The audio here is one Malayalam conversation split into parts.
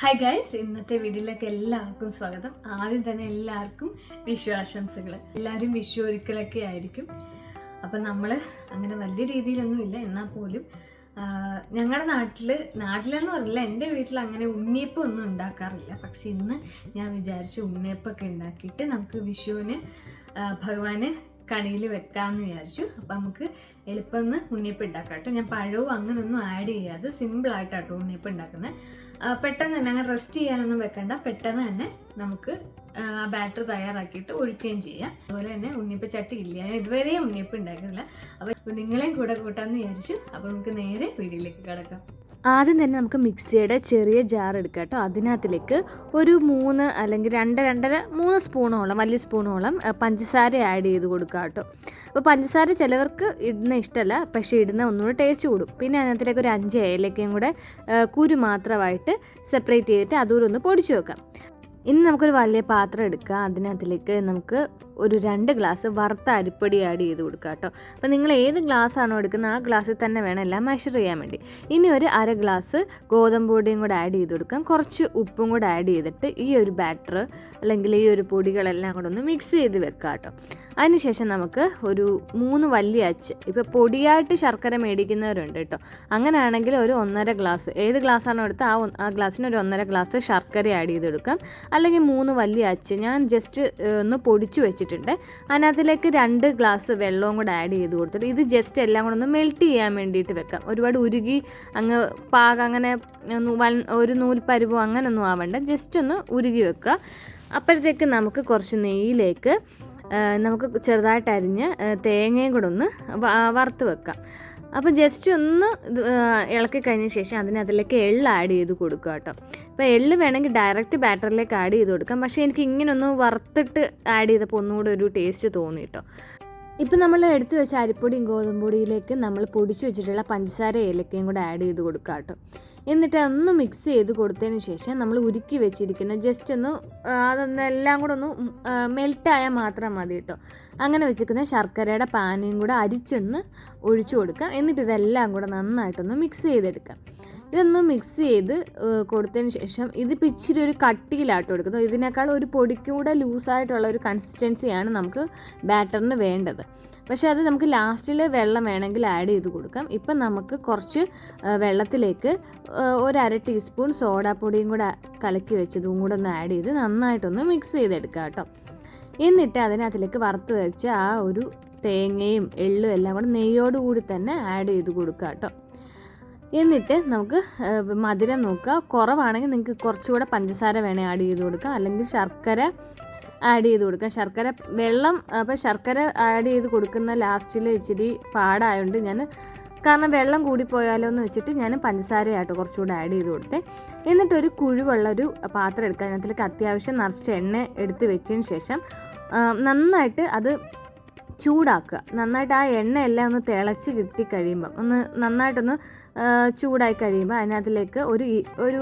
ഹായ് ഗൈസ് ഇന്നത്തെ വീഡിയോയിലേക്ക് എല്ലാവർക്കും സ്വാഗതം. ആദ്യം തന്നെ എല്ലാവർക്കും വിഷു ആശംസകൾ എല്ലാവരും വിഷു ഒരുക്കലൊക്കെ ആയിരിക്കും. അപ്പം നമ്മൾ അങ്ങനെ വലിയ രീതിയിലൊന്നും ഇല്ല. എന്നാൽ പോലും ഞങ്ങളുടെ നാട്ടിൽ നാട്ടിലെന്ന് പറഞ്ഞില്ല എന്റെ വീട്ടിൽ അങ്ങനെ ഉണ്ണിയപ്പം ഒന്നും ഉണ്ടാക്കാറില്ല. പക്ഷെ ഇന്ന് ഞാൻ വിചാരിച്ചു ഉണ്ണിയപ്പൊക്കെ ഉണ്ടാക്കിയിട്ട് നമുക്ക് വിഷുവിന് ഭഗവാന് കണിയിൽ വെക്കാമെന്ന് വിചാരിച്ചു. അപ്പം നമുക്ക് എളുപ്പം ഒന്ന് ഉണ്ണിയപ്പം ഉണ്ടാക്കാം കേട്ടോ ഞാൻ പഴവും അങ്ങനൊന്നും ആഡ് ചെയ്യാതെ സിമ്പിളായിട്ടാണ് കേട്ടോ ഉണ്ണിയപ്പം ഉണ്ടാക്കുന്നത് പെട്ടെന്ന് തന്നെ അങ്ങനെ റെസ്റ്റ് ചെയ്യാനൊന്നും വെക്കണ്ട. പെട്ടെന്ന് തന്നെ നമുക്ക് ആ ബാറ്റർ തയ്യാറാക്കിയിട്ട് ഒഴിക്കുകയും ചെയ്യാം. അതുപോലെ തന്നെ ഉണ്ണിയപ്പം ചട്ടി ഇല്ല. ഞാൻ ഇതുവരെ ഉണ്ണിയപ്പം ഉണ്ടാക്കുന്നില്ല അപ്പോൾ നിങ്ങളെയും കൂടെ കൂട്ടാമെന്ന് വിചാരിച്ചു. അപ്പോൾ നമുക്ക് നേരെ വീഡിയോയിലേക്ക് കിടക്കാം. ആദ്യം തന്നെ നമുക്ക് മിക്സിയുടെ ചെറിയ ജാർ എടുക്കാം കേട്ടോ. അതിനകത്തിലേക്ക് ഒരു മൂന്ന് അല്ലെങ്കിൽ രണ്ട് രണ്ടര മൂന്ന് സ്പൂണോളം വലിയ സ്പൂണോളം പഞ്ചസാര ആഡ് ചെയ്ത് കൊടുക്കുക കേട്ടോ. അപ്പോൾ പഞ്ചസാര ചിലവർക്ക് ഇടുന്ന ഇഷ്ടമല്ല പക്ഷേ ഇടുന്ന ഒന്നുകൂടെ ടേസ്റ്റ് കൂടും. പിന്നെ അതിനകത്തിലേക്ക് ഒരു അഞ്ച് ഏലക്കയും കൂടെ കുരു മാത്രമായിട്ട് സെപ്പറേറ്റ് ചെയ്തിട്ട് അതുകൂടെ ഒന്ന് പൊടിച്ച് വെക്കാം. ഇനി നമുക്കൊരു വലിയ പാത്രം എടുക്കുക അതിനകത്തിലേക്ക് നമുക്ക് ഒരു രണ്ട് ഗ്ലാസ് വറുത്ത അരിപ്പൊടി ആഡ് ചെയ്ത് കൊടുക്കുക കേട്ടോ. അപ്പോൾ നിങ്ങൾ ഏത് ഗ്ലാസ് ആണോ എടുക്കുന്നത് ആ ഗ്ലാസ്സിൽ തന്നെ വേണം എല്ലാം മെഷർ ചെയ്യാൻ വേണ്ടി. ഇനി ഒരു അര ഗ്ലാസ് ഗോതമ്പ് പൊടിയും കൂടെ ആഡ് ചെയ്ത് കൊടുക്കാം. കുറച്ച് ഉപ്പും കൂടെ ആഡ് ചെയ്തിട്ട് ഈ ഒരു ബാറ്റർ അല്ലെങ്കിൽ ഈ ഒരു പൊടികളെല്ലാം കൂടെ ഒന്ന് മിക്സ് ചെയ്ത് വെക്കാം കേട്ടോ. അതിനുശേഷം നമുക്ക് ഒരു മൂന്ന് വലിയ അച്ച്. ഇപ്പോൾ പൊടിയായിട്ട് ശർക്കര മേടിക്കുന്നവരുണ്ട് കേട്ടോ. അങ്ങനെയാണെങ്കിൽ ഒരു ഒന്നര ഗ്ലാസ് ഏത് ഗ്ലാസ്സാണോ എടുത്ത് ആ ആ ഗ്ലാസ്സിന് ഒരു ഒന്നര ഗ്ലാസ് ശർക്കര ആഡ് ചെയ്ത് കൊടുക്കാം അല്ലെങ്കിൽ മൂന്ന് വലിയ അച്ച്. ഞാൻ ജസ്റ്റ് ഒന്ന് പൊടിച്ചു വെച്ചിട്ടുണ്ട്. അതിനകത്തിലേക്ക് രണ്ട് ഗ്ലാസ് വെള്ളവും കൂടെ ആഡ് ചെയ്ത് കൊടുത്തിട്ട് ഇത് ജസ്റ്റ് എല്ലാം കൂടെ ഒന്ന് മെൽറ്റ് ചെയ്യാൻ വേണ്ടിയിട്ട് വെക്കാം. ഒരുപാട് ഉരുകി അങ്ങ് പാക അങ്ങനെ ഒരു നൂൽ പരുവോ അങ്ങനൊന്നും ആവണ്ട. ജസ്റ്റ് ഒന്ന് ഉരുകി വെക്കുക. അപ്പോഴത്തേക്ക് നമുക്ക് കുറച്ച് നെയ്യിലേക്ക് നമുക്ക് ചെറുതായിട്ട് അരിഞ്ഞ് തേങ്ങയും കൂടെ ഒന്ന് വറുത്ത് വെക്കാം. അപ്പോൾ ജസ്റ്റ് ഒന്ന് ഇളക്കി കഴിഞ്ഞ ശേഷം അതിനകത്തിലേക്ക് എള്ള് ആഡ് ചെയ്ത് കൊടുക്കുക കേട്ടോ. അപ്പോൾ എള്ള് വേണമെങ്കിൽ ഡയറക്റ്റ് ബാറ്ററിലേക്ക് ആഡ് ചെയ്ത് കൊടുക്കാം. പക്ഷേ എനിക്ക് ഇങ്ങനെ ഒന്ന് വറുത്തിട്ട് ആഡ് ചെയ്തപ്പോൾ ഒന്നുകൂടെ ഒരു ടേസ്റ്റ് തോന്നി കേട്ടോ. ഇപ്പം നമ്മൾ എടുത്തു വെച്ച അരിപ്പൊടിയും ഗോതമ്പൊടിയിലേക്ക് നമ്മൾ പൊടിച്ചു വെച്ചിട്ടുള്ള പഞ്ചസാര ഏലക്കയും കൂടെ ആഡ് ചെയ്ത് കൊടുക്കുക കേട്ടോ. എന്നിട്ട് ഒന്ന് മിക്സ് ചെയ്ത് കൊടുത്തതിന് ശേഷം നമ്മൾ ഉരുക്കി വെച്ചിരിക്കുന്ന ജസ്റ്റ് ഒന്ന് അതൊന്ന് എല്ലാം കൂടെ ഒന്ന് മെൽട്ടായാൽ മാത്രം മതി കേട്ടോ. അങ്ങനെ വെച്ചിരിക്കുന്ന ശർക്കരയുടെ പാനയും കൂടെ അരിച്ചൊന്ന് ഒഴിച്ചു കൊടുക്കാം. എന്നിട്ട് ഇതെല്ലാം കൂടെ നന്നായിട്ടൊന്ന് മിക്സ് ചെയ്തെടുക്കാം. ഇതൊന്ന് മിക്സ് ചെയ്ത് കൊടുത്തതിന് ശേഷം ഇതിപ്പോൾ ഇച്ചിരി ഒരു കട്ടിയിലാട്ട് എടുക്കുന്നത്. ഇതിനേക്കാൾ ഒരു പൊടിക്കൂടെ ലൂസായിട്ടുള്ള ഒരു കൺസിസ്റ്റൻസിയാണ് നമുക്ക് ബാറ്ററിന് വേണ്ടത്. പക്ഷേ അത് നമുക്ക് ലാസ്റ്റിൽ വെള്ളം വേണമെങ്കിൽ ആഡ് ചെയ്ത് കൊടുക്കാം. ഇപ്പം നമുക്ക് കുറച്ച് വെള്ളത്തിലേക്ക് ഒരു അര ടീസ്പൂൺ സോഡാപ്പൊടിയും കൂടെ കലക്കി വെച്ചതും കൂടെ ഒന്ന് ആഡ് ചെയ്ത് നന്നായിട്ടൊന്ന് മിക്സ് ചെയ്തെടുക്കുക കേട്ടോ. എന്നിട്ട് അതിനകത്തിലേക്ക് വറുത്ത് വെച്ച ആ ഒരു തേങ്ങയും എള്ളും എല്ലാം കൂടെ നെയ്യോട് കൂടി തന്നെ ആഡ് ചെയ്ത് കൊടുക്കുക കേട്ടോ. എന്നിട്ട് നമുക്ക് മധുരം നോക്കുക. കുറവാണെങ്കിൽ നിങ്ങൾക്ക് കുറച്ചുകൂടെ പഞ്ചസാര വേണേൽ ആഡ് ചെയ്ത് കൊടുക്കാം. അല്ലെങ്കിൽ ശർക്കര ആഡ് ചെയ്ത് കൊടുക്കാം. ശർക്കര വെള്ളം അപ്പോൾ ശർക്കര ആഡ് ചെയ്ത് കൊടുക്കുന്ന ലാസ്റ്റിൽ ഇച്ചിരി പാടായതുകൊണ്ട് ഞാൻ കാരണം വെള്ളം കൂടിപ്പോയാലോ എന്ന് വെച്ചിട്ട് ഞാൻ പഞ്ചസാരയായിട്ട് കുറച്ചുകൂടെ ആഡ് ചെയ്ത് കൊടുത്തേ. എന്നിട്ടൊരു കുഴിവുള്ള ഒരു പാത്രം എടുക്കുക അതിനകത്തിലേക്ക് അത്യാവശ്യം നിറച്ച് എണ്ണ എടുത്ത് വെച്ചതിന് ശേഷം നന്നായിട്ട് അത് ചൂടാക്കുക. നന്നായിട്ട് ആ എണ്ണ എല്ലാം ഒന്ന് തിളച്ച് കിട്ടി കഴിയുമ്പം ഒന്ന് നന്നായിട്ടൊന്ന് ചൂടായി കഴിയുമ്പോൾ അതിനകത്തിലേക്ക് ഒരു ഒരു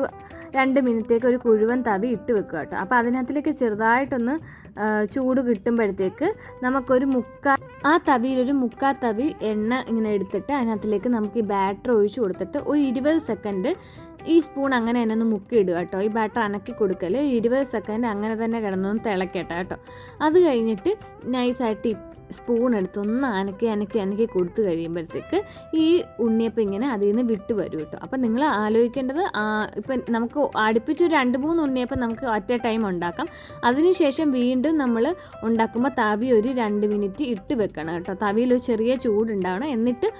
രണ്ട് മിനിറ്റേക്ക് ഒരു കുഴുവൻ തവി ഇട്ട് വെക്കുക കേട്ടോ. അപ്പോൾ അതിനകത്തിലേക്ക് ചെറുതായിട്ടൊന്ന് ചൂട് കിട്ടുമ്പോഴത്തേക്ക് നമുക്കൊരു മുക്കാ ആ തവിയിലൊരു മുക്കാ തവി എണ്ണ ഇങ്ങനെ എടുത്തിട്ട് അതിനകത്തിലേക്ക് നമുക്ക് ഈ ബാറ്റർ ഒഴിച്ചു കൊടുത്തിട്ട് ഒരു ഇരുപത് സെക്കൻഡ് ഈ സ്പൂൺ അങ്ങനെ തന്നെ ഒന്ന് മുക്കി ഇടുക കേട്ടോ. ഈ ബാറ്റർ അനക്കി കൊടുക്കൽ ഇരുപത് സെക്കൻഡ് അങ്ങനെ തന്നെ കിടന്നൊന്ന് തിളക്കട്ടെ കേട്ടോ. അത് കഴിഞ്ഞിട്ട് നൈസായിട്ട് സ്പൂൺ എടുത്ത് ഒന്ന് അനക്കി അനക്കി അനക്കി കൊടുത്തു കഴിയുമ്പോഴത്തേക്ക് ഈ ഉണ്ണിയപ്പം ഇങ്ങനെ അതിൽ നിന്ന് വിട്ടു വരും കേട്ടോ. അപ്പം നിങ്ങൾ ആലോചിക്കേണ്ടത് ഇപ്പം നമുക്ക് അടുപ്പിച്ചൊരു രണ്ട് മൂന്ന് ഉണ്ണിയപ്പം നമുക്ക് ഒറ്റ ടൈം ഉണ്ടാക്കാം. അതിനുശേഷം വീണ്ടും നമ്മൾ ഉണ്ടാക്കുമ്പോൾ തവി ഒരു രണ്ട് മിനിറ്റ് ഇട്ട് വെക്കണം കേട്ടോ. തവിയിൽ ഒരു ചെറിയ ചൂടുണ്ടാവണം. എന്നിട്ട്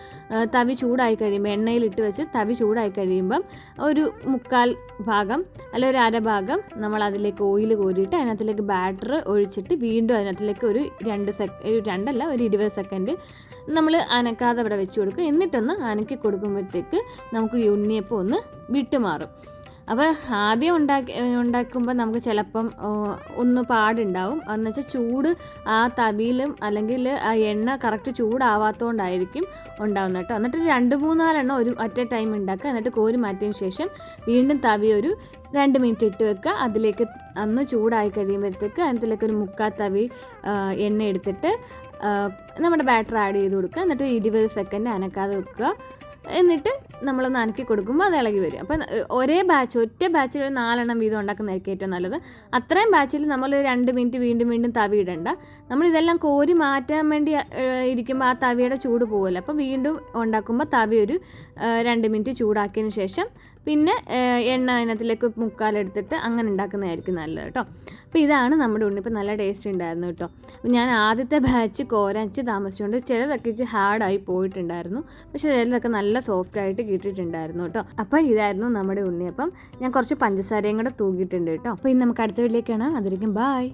തവി ചൂടായി കഴിയുമ്പോൾ എണ്ണയിൽ ഇട്ട് വെച്ച് തവി ചൂടായി കഴിയുമ്പം ഒരു മുക്കാൽ ഭാഗം അല്ല ഒരു അരഭാഗം നമ്മൾ അതിലേക്ക് ഓയിൽ കോരിയിട്ട് അതിനകത്തിലേക്ക് ബാറ്റർ ഒഴിച്ചിട്ട് വീണ്ടും അതിനകത്തിലേക്ക് ഒരു രണ്ട് സെക് ഒരു രണ്ടല്ല ഒരു ഇരുപത് സെക്കൻഡ് നമ്മൾ അനക്കാതെ അവിടെ വെച്ച് കൊടുക്കും. എന്നിട്ടൊന്ന് അനക്കി കൊടുക്കുമ്പോഴത്തേക്ക് നമുക്ക് ഉണ്ണിയപ്പം ഒന്ന് വിട്ടുമാറും. അപ്പോൾ ആദ്യം ഉണ്ടാക്കി ഉണ്ടാക്കുമ്പോൾ നമുക്ക് ചിലപ്പം ഒന്ന് പാടുണ്ടാവും. എന്ന് വെച്ചാൽ ചൂട് ആ തവിയിലും അല്ലെങ്കിൽ ആ എണ്ണ കറക്റ്റ് ചൂടാവാത്തതുകൊണ്ടായിരിക്കും ഉണ്ടാവുന്നത് കേട്ടോ. എന്നിട്ട് രണ്ട് മൂന്നാലെണ്ണം ഒരു എ ടൈം ഉണ്ടാക്കുക. എന്നിട്ട് കോരി മാറ്റിയതിന് ശേഷം വീണ്ടും തവി ഒരു രണ്ട് മിനിറ്റ് ഇട്ട് വെക്കുക. അതിലേക്ക് അന്ന് ചൂടായി കഴിയുമ്പോഴത്തേക്ക് അതിനകത്തിലേക്ക് ഒരു മുക്കാ തവി എണ്ണ എടുത്തിട്ട് നമ്മുടെ ബാറ്റർ ആഡ് ചെയ്ത് കൊടുക്കുക. എന്നിട്ട് ഇരുപത് സെക്കൻഡ് അനക്കാതെ വെക്കുക. എന്നിട്ട് നമ്മൾ നനക്കി കൊടുക്കുമ്പോൾ അത് ഇളകി വരും. അപ്പം ഒരേ ബാച്ച് ഒറ്റ ബാച്ചിൽ ഒരു നാലെണ്ണം വീതം ഉണ്ടാക്കുന്നതായിരിക്കും ഏറ്റവും നല്ലത്. അത്രയും ബാച്ചിൽ നമ്മൾ രണ്ട് മിനിറ്റ് വീണ്ടും വീണ്ടും തവി ഇടണ്ട. നമ്മൾ ഇതെല്ലാം കോരി മാറ്റാൻ വേണ്ടി ഇരിക്കുമ്പോൾ ആ തവിയുടെ ചൂട് പോകുമല്ലോ അപ്പോൾ വീണ്ടും ഉണ്ടാക്കുമ്പോൾ തവി ഒരു രണ്ട് മിനിറ്റ് ചൂടാക്കിയതിന് ശേഷം പിന്നെ എണ്ണ അതിനകത്തിലേക്ക് മുക്കാലെടുത്തിട്ട് അങ്ങനെ ഉണ്ടാക്കുന്നതായിരിക്കും നല്ലത് കേട്ടോ അപ്പോൾ ഇതാണ് നമ്മുടെ ഉണ്ണി. ഇപ്പോൾ നല്ല ടേസ്റ്റ് ഉണ്ടായിരുന്നു കേട്ടോ ഞാൻ ആദ്യത്തെ ബാച്ച് കോരച്ച് താമസിച്ചുകൊണ്ട് ചിലതൊക്കെ ഇച്ചിരി ഹാർഡായി പോയിട്ടുണ്ടായിരുന്നു. പക്ഷേ ചിലതൊക്കെ നല്ല സോഫ്റ്റ് ആയിട്ട് കിട്ടിയിട്ടുണ്ടായിരുന്നു കേട്ടോ അപ്പോൾ ഇതായിരുന്നു നമ്മുടെ ഉണ്ണി. അപ്പം ഞാൻ കുറച്ച് പഞ്ചസാരയും കൂടെ തൂക്കിയിട്ടുണ്ട് കേട്ടോ അപ്പോൾ ഇനി നമുക്ക് അടുത്ത വീട്ടിലേക്കാണ് കാണാം. അതിലേക്കും ബായ്